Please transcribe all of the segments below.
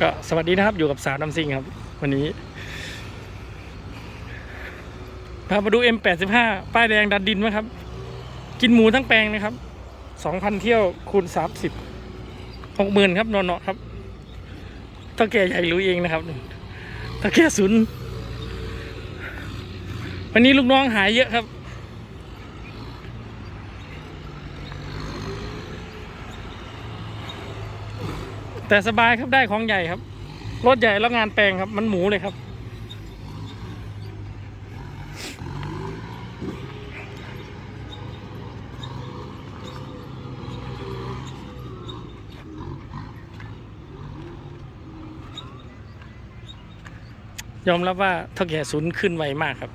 ก็สวัสดีนะครับอยู่กับสาวน้ำซิงครับ วันนี้พามาดู M85 ป้ายแดงดันดินไหมครับ กินหมูทั้งแปลงนะครับสองพันเที่ยวคูณสามสิบหกหมื่นครับนอนๆครับเท่าแก่ใหญ่รู้เองนะครับเท่าแก่ศูนย์วันนี้ลูกน้องหายเยอะครับ แต่สบายครับได้ของใหญ่ครับ รถใหญ่แล้วงานแปลงครับ มันหมูเลยครับยอมรับว่าเท่าแก่ศูนย์ขึ้นไวมากครับ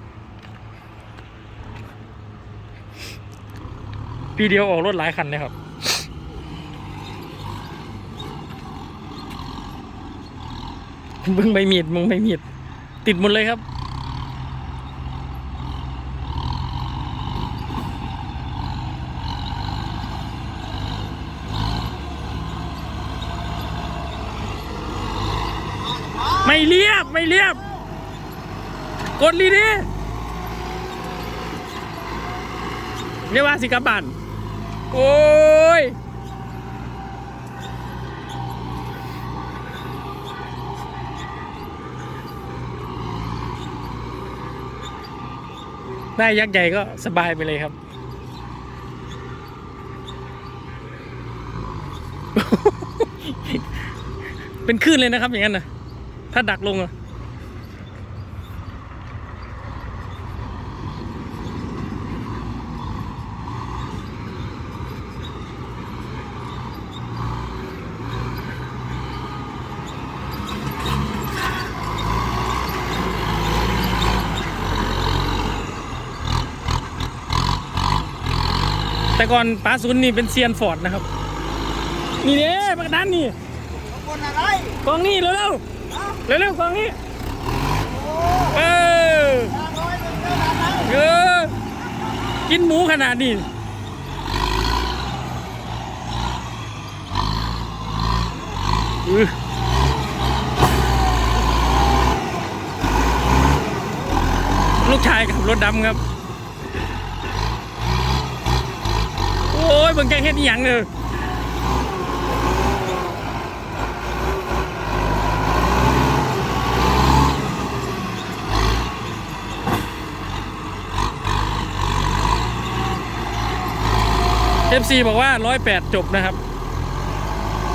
ปีเดียวออกรถหลายคันเลยครับ มึงไม่มีดมึงไม่มีดติดหมดเลยครับไม่เรียบ ไม่เรียบ กดลีดิเรียกว่าสิกลับบ้านโอ้ย ได้ยักษ์ใหญ่ก็สบายไปเลยครับ เป็นคลื่นเลยนะครับอย่างนั้นนะถ้าดักลงอะ แต่ก่อนป้าซุนนี่เป็นเซียนฟอร์ดนะครับ นี่เด้ปากดันนี่คนอะไรกองนี่เร็วเร็วเร็วเร็วๆกองนี้เออห้าร้อยเป็นเท่าไหร่เออกินหมูขนาดนี้อื้อลูกชายขับรถดำครับ โอ้ ยเบิ่งแกเฮ็ดอหย่างเลย FC บอกว่าร้อยแปดจบนะครับ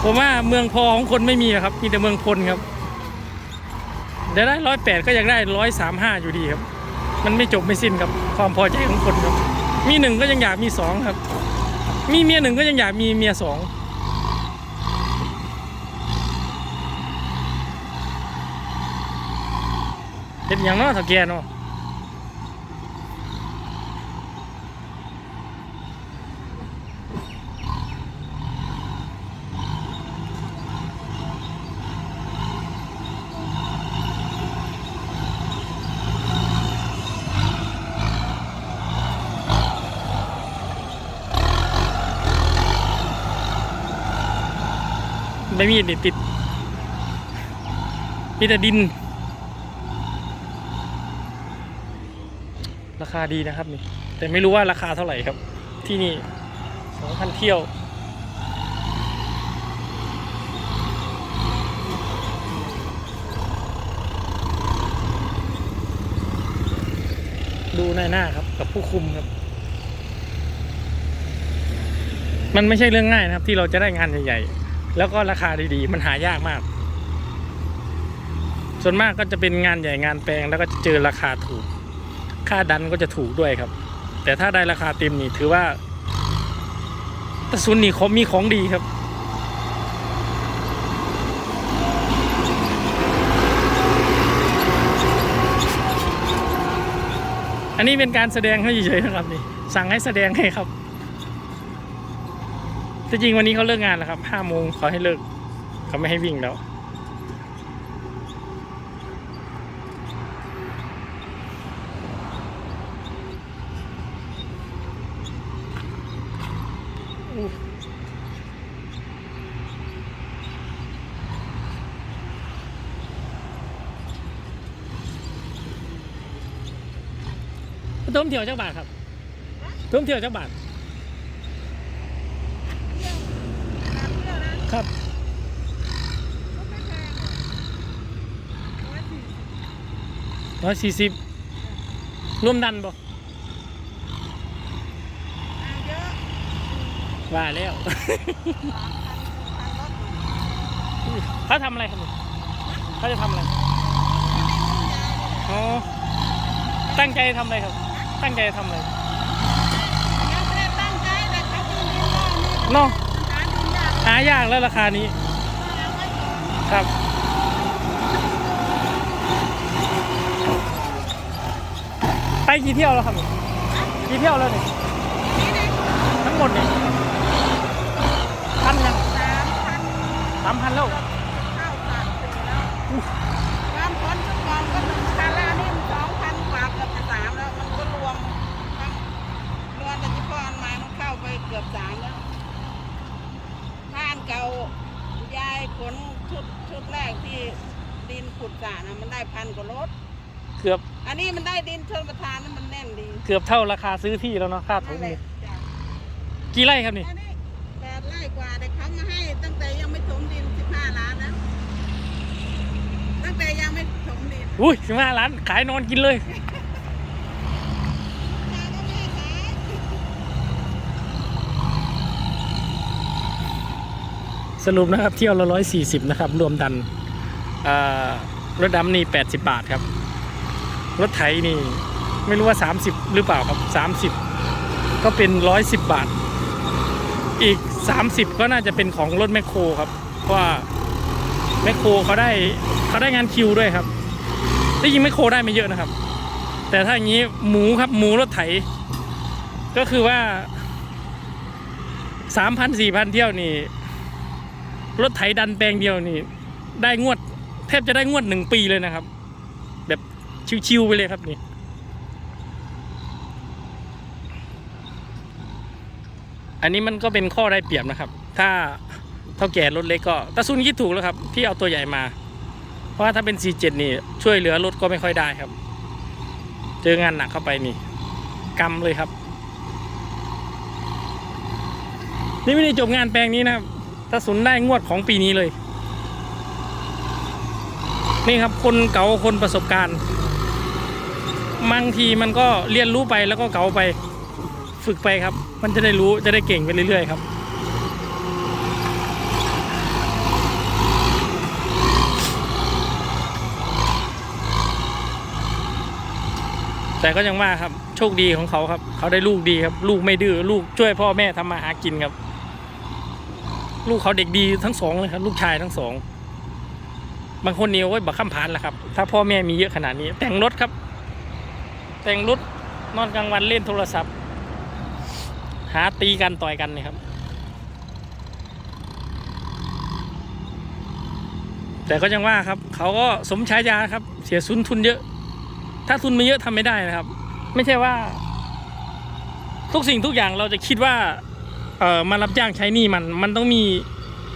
ผมว่าเมืองพอของคนไม่มีครับ มีแต่เมืองพลครับเดี๋ยวได้ร้อยแปดก็ยากได้ร้อยสามห้าอยู่ดีครับ มันไม่จบไม่สิ้นครับ ความพอใจของคนครับ มีหนึ่งก็ยังอยากมีสองครับ มีเมียหนึ่งก็ยังอยากมีเมียสองเป็นอย่างเน้อถ้าแกเนาะ ไม่มีดติดมีแต่ดิน ราคาดีนะครับนี่ แต่ไม่รู้ว่าราคาเท่าไหร่ครับ ที่นี่สองพันเที่ยวดูในหน้าครับ กับผู้คุมครับ มันไม่ใช่เรื่องง่ายนะครับ ที่เราจะได้งานใหญ่ๆ แล้วก็ราคาดีๆ มันหายากมาก ส่วนมากก็จะเป็นงานใหญ่งานแปลงแล้วก็จะเจอราคาถูก ค่าดันก็จะถูกด้วยครับ แต่ถ้าได้ราคาเต็มนี่ถือว่าตะซุนนี่เขามีของดีครับอันนี้เป็นการแสดงให้เฉยๆนะครับนี่สั่งให้แสดงให้ครับ จริงวันนี้เขาเลิกงานแล้วครับห้าโมงเขาให้เลิกเขาไม่ให้วิ่งแล้ว ต้มเที่ยวจักบาทครับ ต้มเที่ยวจักบาท ครับก็ไม่แพงร้อยสี่สิบร้อยสี่สิบรวมดันบ่อ่าเยอะว่าแล้วสามพันพันรถเขาทำอะไรครับเนี่ยเขาจะทำอะไรอ๋อตั้งใจทำอะไรครับ ตั้งใจทำอะไรยังไม่ได้ตั้งใจแต่เขาดูนี่ว่านี่เนาะ หายากแล้วราคานี้ ครับ ไปกี่เที่ยวแล้วครับกี่เที่ยวแล้วเนี่ยนี่เลยทั้งหมดเนี่ยพันยังสามพันสามพันแล้ว เข้าสามสี่แล้วความผลทุกกองก็หนึ่งพันแล้วอันนี่สองพันกว่าเกือบจะสามแล้ว มันก็รวมทั้งรวมแต่เฉพาะอันใหม่มันเข้าไปเกือบสามแล้วถ้าอันเก่ายายขนชุดชุดแรกที่ดินขุดสระ นะมันได้พันกว่ารถเกือบอันนี้มันได้ดินชนประทานนั้นมันแน่นดีเกือบเท่าราคาซื้อที่แล้วเนาะค่าถนั่มนแหละนี่จ้ะกี่ไร่ครับนี่อันนี้แปดไร่กว่าแต่เขามาให้ตั้งแต่ยังไม่ถมดินสิบห้าล้านแล้ว ตั้งแต่ยังไม่ถมดินอุ้ยสิบห้าล้านขายนอนกินเลยยายก็ไม่ให้ขายสรุปนะครับเที่ยวละร้อยสี่สิบนะครับ รวมดันอ่า รถดำนี่แปดสิบบาทครับ รถไถนี่ ไม่รู้ว่าสามสิบหรือเปล่าครับสามสิบก็เป็นร้อยสิบบาท อีกสามสิบก็น่าจะเป็นของรถแมคโครครับเพราะว่าแมคโครเขาได้เขาได้งานคิวด้วยครับที่จริงแมคโครได้ไม่เยอะนะครับ แต่ถ้าอย่างนี้หมูครับหมูรถไถ ก็คือว่าสามพันสี่พันเที่ยวนี่ รถไถดันแปลงเดียวนี่ ได้งวด แทบจะได้งวดหนึ่งปีเลยนะครับ แบบชิวๆไปเลยครับนี่อันนี้มันก็เป็นข้อได้เปรียบนะครับ ถ้าเท่าแก่รถเล็กก็ตาซุนคิดถูกแล้วครับ ที่เอาตัวใหญ่มา เพราะว่าถ้าเป็น C7 นี่ ช่วยเหลือรถก็ไม่ค่อยได้ครับ เจองานหนักเข้าไปนี่กำเลยครับ นี่ไม่ได้จบงานแปลงนี้นะครับตาสุนได้งวดของปีนี้เลย นี่ครับคนเก่าคนประสบการณ์บางทีมันก็เรียนรู้ไปแล้วก็เก่าไปฝึกไปครับ มันจะได้รู้จะได้เก่งไปเรื่อยๆครับ แต่ก็ยังว่าครับโชคดีของเขาครับ เขาได้ลูกดีครับ ลูกไม่ดื้อลูกช่วยพ่อแม่ทำมาหากินครับ ลูกเขาเด็กดีทั้งสองเลยครับ ลูกชายทั้งสอง บางคนนี่โอ้ยบักข้ามผ่านแหละครับ ถ้าพ่อแม่มีเยอะขนาดนี้ แต่งรถครับ แต่งรถนอนกลางวันเล่นโทรศัพท์ หาตีกันต่อยกันเนี่ยครับ แต่ก็ยังว่าครับ เขาก็สมฉายาครับ เสียสุนทุนเยอะ ถ้าทุนไม่เยอะทำไม่ได้นะครับ ไม่ใช่ว่า ทุกสิ่งทุกอย่างเราจะคิดว่า เออมารับจ้างใช้หนี่มัน มันต้องมี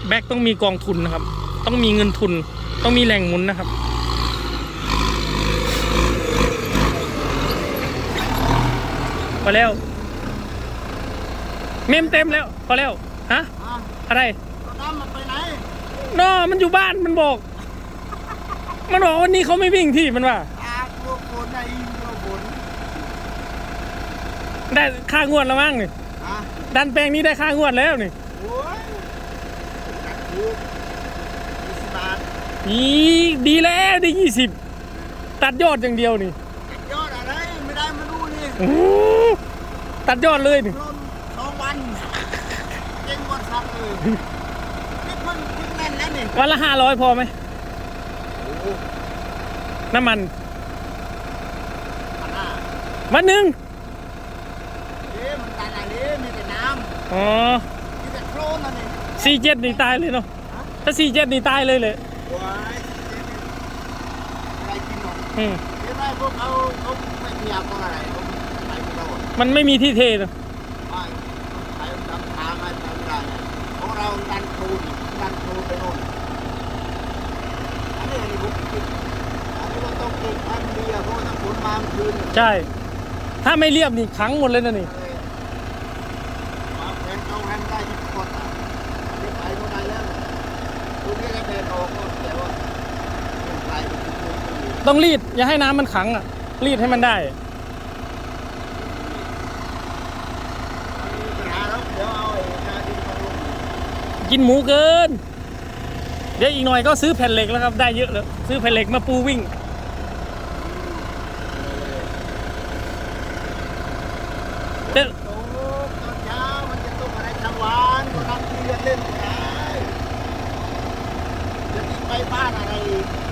แบ็กต้องมีกองทุนนะครับ ต้องมีเงินทุน ต้องมีแหล่งหมุนนะครับ พอแล้ว เมมเต็มแล้ว พอแล้ว ฮะอะอะไรรถดำมันไปไหนนอมันอยู่บ้านมันบอก มันบอกวันนี้เขาไม่วิ่งที่มันว่าอาลูกฝนได้ยินลูกฝนได้ค่างวดแล้วมั้งนี่ อะดันแปลงนี้ได้ค่างวดแล้วนี่ โอ้ยจัดถูกยี่สิบบาท อีดีแล้วได้ยี่สิบตัดยอดอย่างเดียวนี่ยอดอะไรไม่ได้มาดูนี่โอ้โหตัดยอดเลยนี่ลมสองวันเจ๊งหมดสักเลยนี่เพิ่งเพิ่งแน่นแล้วนี่วันละห้าร้อยพอไหมโอ้โหน้ำมันอันน่ะวันหนึ่งเอ๊ะมันตายอะไรมีแต่น้อ๋อำมีแต่โคลนนั่นนี่สี่เจ็ดนี่ตายเลยเนาะถ้าสี่เจ็ดนี่ตายเลยเลยว้าย อะไรกินหรอกอืมเห็นไหมพวกเขาเขาไม่มียาป้องอะไรเขาไปไม่ได้หมดมันไม่มีที่เทเนอะไม่ไปทำทางให้ทำได้ของเราดันครูนดันครูไปโน่นอันนี้อันนี้ผมคิดอันนี้เราต้องเก็บให้มันดีอะเพราะว่าถ้าฝนมาเมื่อคืนใช่ ถ้าไม่เรียบนี่ขังหมดเลยนะนี่วางแผนเอาให้มันได้ยี่สิบคนอะอันนี้ไปก็ได้แล้วคุณนี่ก็แผนออกก็แต่ว่าเรื่องไปมันคือตัวคนอื่น ต้องรีด อย่าให้น้ำมันขังอะ รีดให้มันได้กินหมูเกิน เดี๋ยวอีกหน่อยก็ซื้อแผ่นเหล็กแล้วครับ ได้เยอะเลย ซื้อแผ่นเหล็กมาปูวิ่ง เจ๊ ตกตอนเช้ามันจะตกอะไรกลางวันก็นั่งคุยกันเล่น ไปบ้านอะไรอีก